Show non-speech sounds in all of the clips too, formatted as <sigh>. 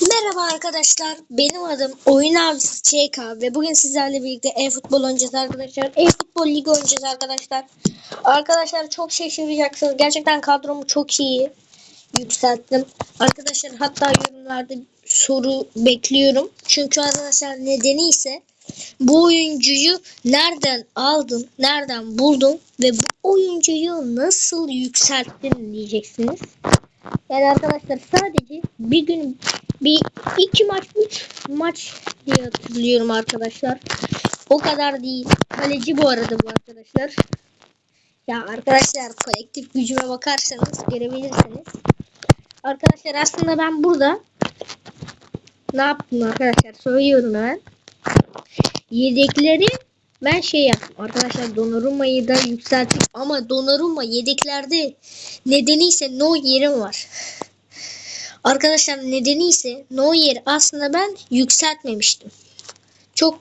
Merhaba arkadaşlar. Benim adım Oyun Avcısı CK ve bugün sizlerle birlikte e-futbol oynayacağız arkadaşlar. E-futbol ligi oynayacağız arkadaşlar. Arkadaşlar çok şaşıracaksınız. Gerçekten kadromu çok iyi yükselttim. Arkadaşlar hatta yorumlarda soru bekliyorum. Çünkü arkadaşlar nedeni ise bu oyuncuyu nereden aldın, nereden buldun ve bu oyuncuyu nasıl yükselttin diyeceksiniz. Yani arkadaşlar sadece bir gün bir iki maç üç maç diye hatırlıyorum arkadaşlar. O kadar değil. Kaleci bu arada bu arkadaşlar. Ya arkadaşlar kolektif gücüme bakarsanız görebilirsiniz. Arkadaşlar aslında ben burada ne yaptım arkadaşlar söylüyorum hemen. Yedekleri ben şey yaptım arkadaşlar Donnarumma'yı da yükselttim ama Donnarumma yedeklerde nedeni ise no yerim var. Arkadaşlar nedeni ise no yer aslında ben yükseltmemiştim. Çok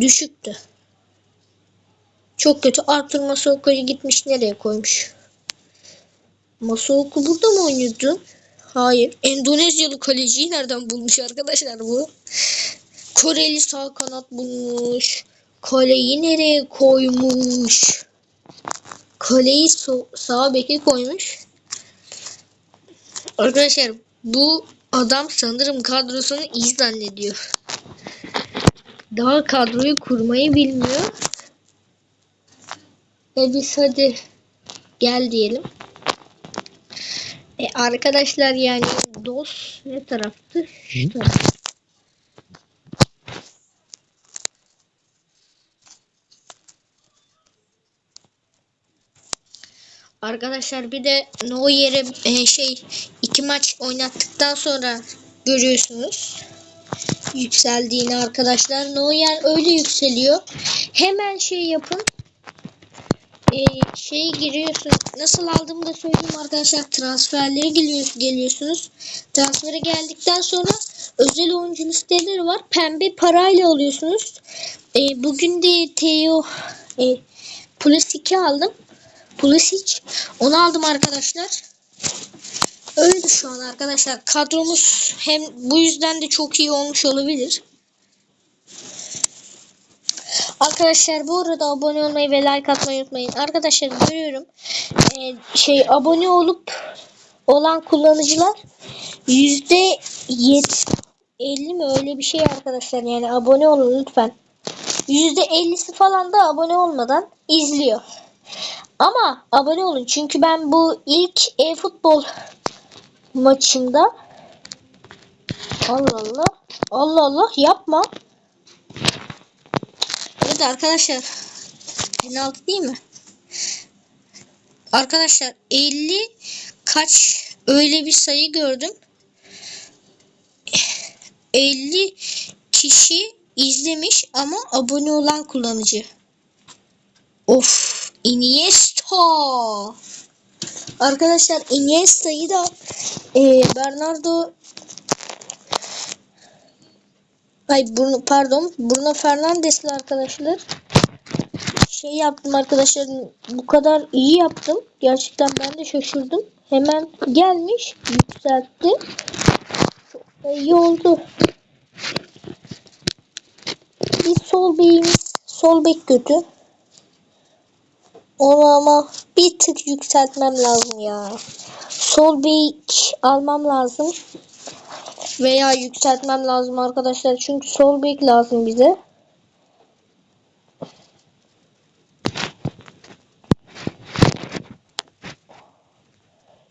düşüktü. Çok kötü. Arthur Masuaku'yu gitmiş nereye koymuş? Masuaku burada mı oynuyordu? Hayır. Endonezyalı kaleciyi nereden bulmuş arkadaşlar bu? Koreli sağ kanat bulmuş. Kaleyi nereye koymuş? Kaleyi so sağ beke koymuş. Arkadaşlar bu adam sanırım kadrosunu iyi zannediyor. Daha kadroyu kurmayı bilmiyor. E biz hadi gel diyelim. E arkadaşlar yani DOS ne taraftı? Şu taraf. Arkadaşlar bir de Neuer'e e, şey iki maç oynattıktan sonra görüyorsunuz yükseldiğini arkadaşlar. Neuer öyle yükseliyor. Hemen şey yapın. E, şeyi giriyorsunuz. Nasıl aldığımı da söyleyeyim arkadaşlar. Transferlere geliyor, geliyorsunuz. Transfere geldikten sonra özel oyuncu listeleri var. Pembe parayla alıyorsunuz. E, bugün de Theo e, Plus 2 aldım. Pulisic. Onu aldım arkadaşlar. Öyle şu an arkadaşlar. Kadromuz hem bu yüzden de çok iyi olmuş olabilir. Arkadaşlar bu arada abone olmayı ve like atmayı unutmayın. Arkadaşlar görüyorum. Ee, şey abone olup olan kullanıcılar yüzde elli mi öyle bir şey arkadaşlar. Yani abone olun lütfen. Yüzde ellisi falan da abone olmadan izliyor. Ama abone olun çünkü ben bu ilk e-futbol maçında Allah Allah Allah Allah yapma. Evet arkadaşlar penaltı değil mi? Arkadaşlar 50 kaç öyle bir sayı gördüm. 50 kişi izlemiş ama abone olan kullanıcı. Of Iniesta. Arkadaşlar Iniesta'yı da e, Bernardo Ay Bruno pardon Bruno Fernandes'le arkadaşlar şey yaptım arkadaşlar bu kadar iyi yaptım. Gerçekten ben de şaşırdım. Hemen gelmiş yükseltti. Çok da iyi oldu. Bir sol beyimiz sol bek kötü. Onu ama bir tık yükseltmem lazım ya. Sol bek almam lazım. Veya yükseltmem lazım arkadaşlar. Çünkü sol bek lazım bize.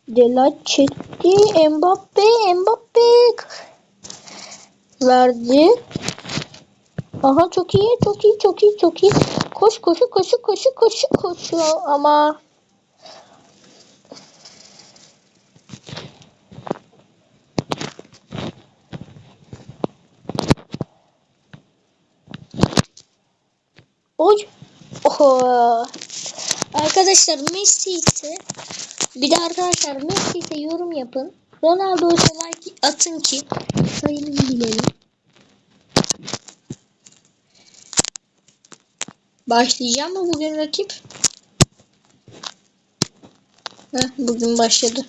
Delaç çekti. Mbappe. Mbappe. Verdi. Aha çok iyi. Çok iyi. Çok iyi. Çok iyi. Koş koşu koşu koşu koşu koşu ama Oy. Oho. Arkadaşlar Messi ise bir de arkadaşlar Messi ise yorum yapın. Ronaldo ise like atın ki sayımızı bilelim. Başlayacağım mı bugün rakip? Heh, bugün başladı.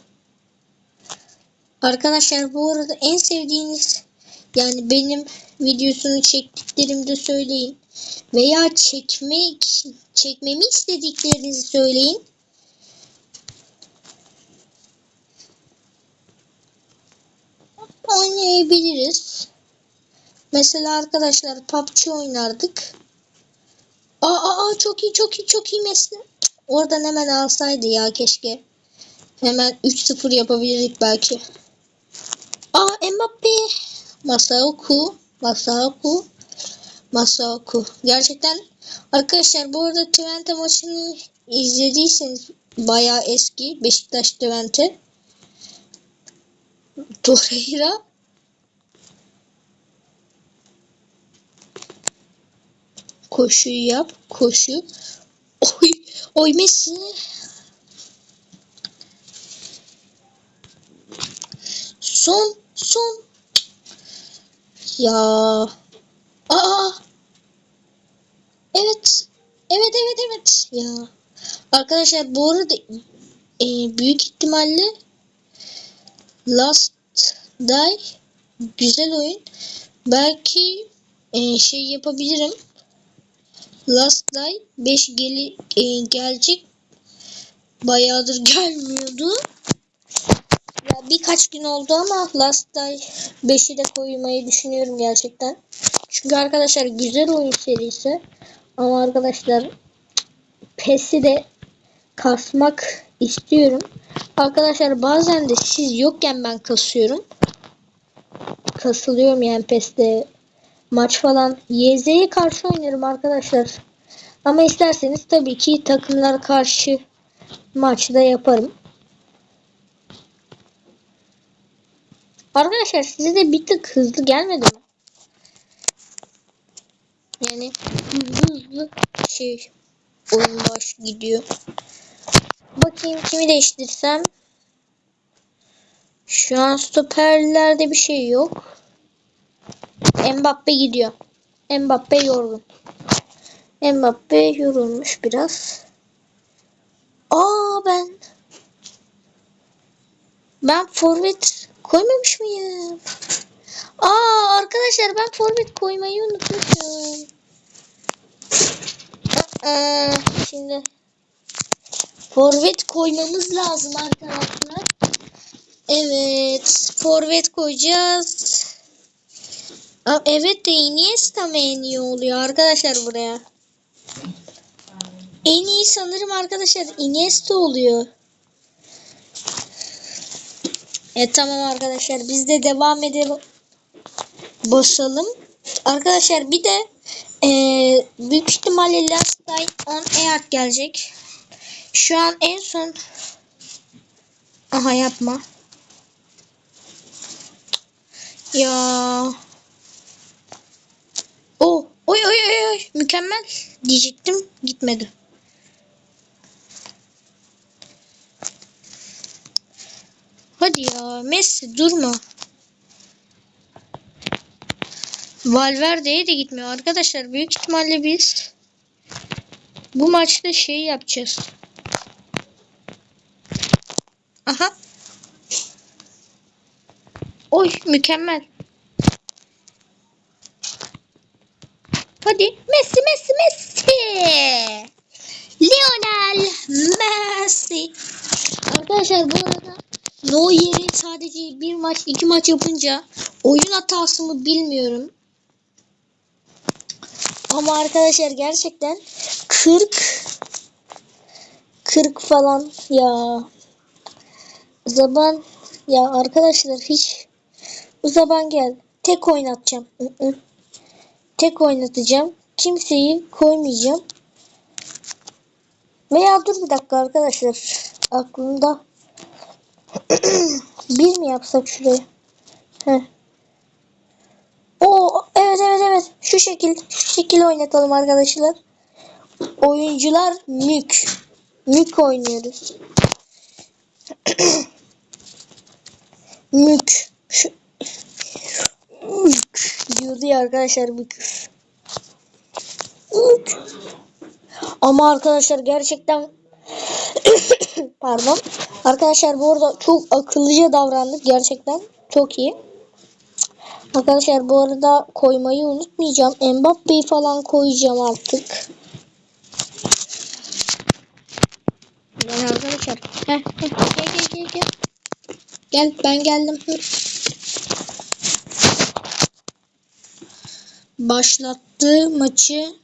Arkadaşlar bu arada en sevdiğiniz yani benim videosunu çektiklerimde söyleyin. Veya çekmek çekmemi istediklerinizi söyleyin. Oynayabiliriz. Mesela arkadaşlar PUBG oynardık. Aa, aa, çok iyi çok iyi çok iyi Messi. Oradan hemen alsaydı ya keşke. Hemen 3-0 yapabilirdik belki. Aa Mbappe. Masaoku. Masaoku. Masaoku. Gerçekten arkadaşlar bu arada Twente maçını izlediyseniz bayağı eski. Beşiktaş Twente. Torreira. Koşuyu yap. Koşu. Oy. Oy Messi. Son. Son. Ya. Aa. Evet. Evet evet evet. Ya. Arkadaşlar bu arada e, büyük ihtimalle Last Day güzel oyun. Belki e, şey yapabilirim. Last Day 5 geli e, gelecek. Bayağıdır gelmiyordu. Ya birkaç gün oldu ama Last Day 5'i de koymayı düşünüyorum gerçekten. Çünkü arkadaşlar güzel oyun serisi. Ama arkadaşlar PES'i de kasmak istiyorum. Arkadaşlar bazen de siz yokken ben kasıyorum. Kasılıyorum yani PES'te maç falan. YZ'ye karşı oynarım arkadaşlar. Ama isterseniz tabii ki takımlar karşı maçta yaparım. Arkadaşlar size de bir tık hızlı gelmedi mi? Yani hızlı hızlı şey oyun baş gidiyor. Bakayım kimi değiştirsem. Şu an stoperlerde bir şey yok. Mbappe gidiyor. Mbappe yorgun. Mbappe yorulmuş biraz. Aa ben ben forvet koymamış mıyım? Aa arkadaşlar ben forvet koymayı unutmuşum. Aa, şimdi forvet koymamız lazım arkadaşlar. Evet, forvet koyacağız. Evet de Iniesta mı en iyi oluyor arkadaşlar buraya? En iyi sanırım arkadaşlar Iniesta oluyor. Evet tamam arkadaşlar biz de devam edelim. Basalım. Arkadaşlar bir de ee, büyük ihtimalle Last Night on Air gelecek. Şu an en son Aha yapma. Ya. O, oy oy oy oy mükemmel diyecektim gitmedi. Hadi ya Messi durma. Valverde'ye de gitmiyor. Arkadaşlar büyük ihtimalle biz bu maçta şey yapacağız. Aha. Oy mükemmel. Hadi Messi Messi Messi. Lionel Messi. Arkadaşlar bu arada Neuer'i sadece bir maç iki maç yapınca oyun hatası mı bilmiyorum. Ama arkadaşlar gerçekten 40 40 falan ya. Zaban ya arkadaşlar hiç bu zaman gel. Tek oynatacağım. I. Tek oynatacağım. Kimseyi koymayacağım. Veya dur bir dakika arkadaşlar. Aklımda <clears throat> bir mi yapsak şuraya? Heh. O evet evet evet. Şu şekil şu şekil oynatalım arkadaşlar. Oyuncular mük. Mük oynuyoruz. <clears throat> mük. Şu mük diyordu ya arkadaşlar mük. Mük. Ama arkadaşlar gerçekten <coughs> Pardon. Arkadaşlar bu arada çok akıllıca davrandık gerçekten. Çok iyi. Arkadaşlar bu arada koymayı unutmayacağım. Mbappe'yi falan koyacağım artık. Yani arkadaşlar. Heh, heh, gel gel gel gel. Gel ben geldim. Başlattı maçı.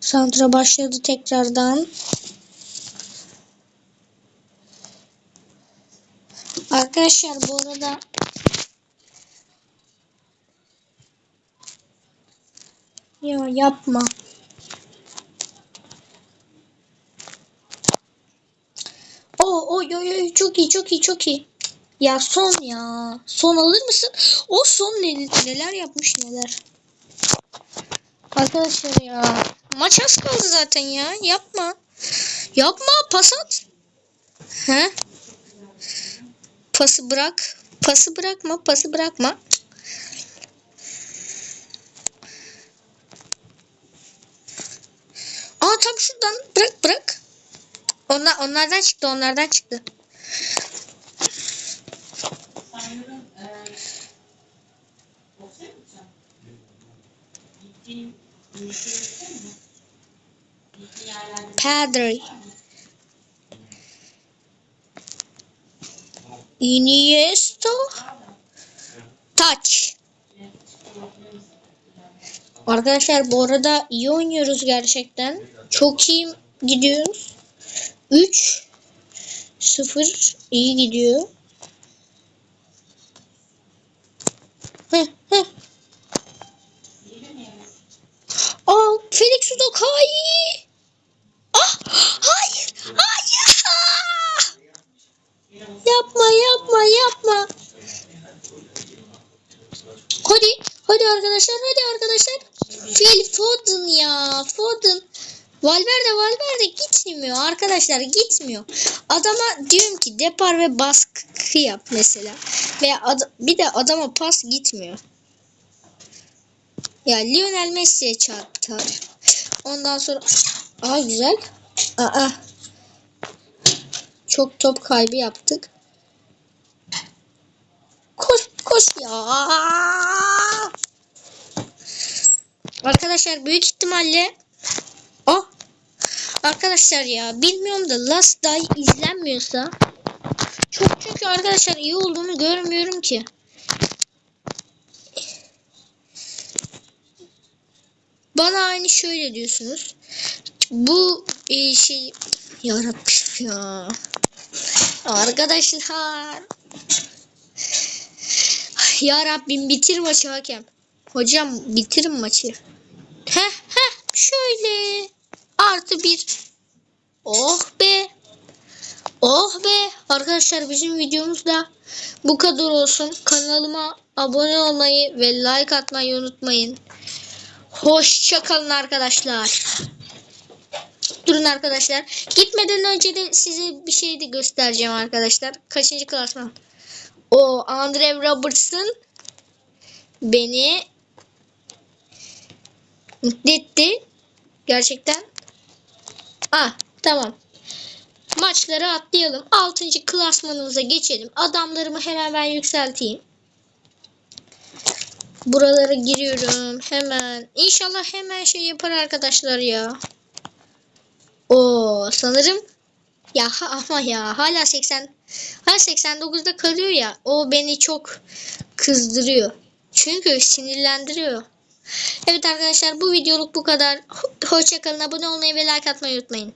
Santra başladı tekrardan. Arkadaşlar bu arada ya yapma. O oy oy oy çok iyi çok iyi çok iyi. Ya son ya. Son alır mısın? O son ne, neler yapmış neler. Arkadaşlar ya. Maç az kaldı zaten ya. Yapma. Yapma pas at. He? Pası bırak. Pası bırakma. Pası bırakma. Aa tam şuradan bırak bırak. Onlar, onlardan çıktı onlardan çıktı. Pedri. Iniesta. Touch. Arkadaşlar bu arada iyi oynuyoruz gerçekten. Çok iyi gidiyoruz. 3 0 iyi gidiyor. Heh, heh. Felix Udokai. Ah, hayır, hayır. Yapma, yapma, yapma. Hadi, hadi arkadaşlar, hadi arkadaşlar. Phil Foden ya, Foden. Valverde, Valverde gitmiyor arkadaşlar, gitmiyor. Adama diyorum ki depar ve baskı yap mesela. Veya bir de adama pas gitmiyor. Ya Lionel Messi'ye çarptılar. Ondan sonra Aa güzel. Aa. Çok top kaybı yaptık. Koş koş ya. Arkadaşlar büyük ihtimalle Oh. Arkadaşlar ya bilmiyorum da Last Die izlenmiyorsa çok çünkü arkadaşlar iyi olduğunu görmüyorum ki. Bana aynı şöyle diyorsunuz. Bu e, şey yarabbim ya. Arkadaşlar. Ya Rabbim bitir maçı hakem. Hocam bitirin maçı. Heh heh şöyle. Artı bir. Oh be. Oh be. Arkadaşlar bizim videomuz da bu kadar olsun. Kanalıma abone olmayı ve like atmayı unutmayın. Hoşçakalın arkadaşlar. Durun arkadaşlar. Gitmeden önce de size bir şey de göstereceğim arkadaşlar. Kaçıncı klasman? O Andre Robertson beni mutlu. Gerçekten. Ah tamam. Maçları atlayalım. 6. klasmanımıza geçelim. Adamlarımı hemen ben yükselteyim. Buralara giriyorum. Hemen. İnşallah hemen şey yapar arkadaşlar ya. O sanırım ya ama ya hala 80 hala 89'da kalıyor ya. O beni çok kızdırıyor. Çünkü sinirlendiriyor. Evet arkadaşlar bu videoluk bu kadar. Ho- Hoşçakalın. Abone olmayı ve like atmayı unutmayın.